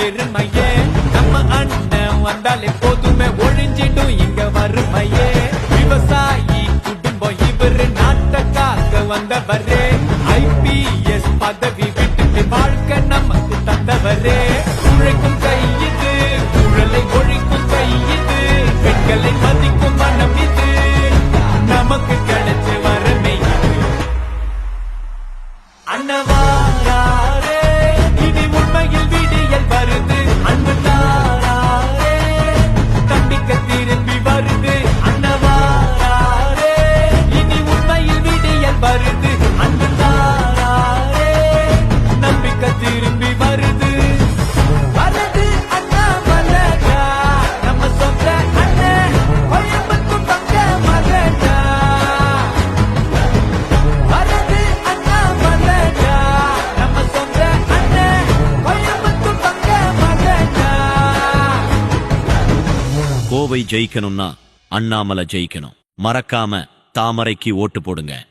பெருமையே. நம்ம அண்ணன் வந்தாலே போதுமே ஒழிஞ்சிடும் இங்க வறுமையே. விவசாயி குடும்பம் இவரு நாட்டக்காக வந்தவரே. ஐபிஎஸ் பதவி விட்டுட்டு வாழ்க்கை நமக்கு தந்தவரே. உழைக்கும் கையுது குழலை ஒழிக்கும் கையுது பெண்களை மதிக்கும் மனம் இது. நமக்கு கிடைச்ச வரமே அண்ணவா கோவை ஜெயிக்கணும்னா அண்ணாமலை ஜெயிக்கணும். மறக்காம தாமரைக்கு ஓட்டு போடுங்க.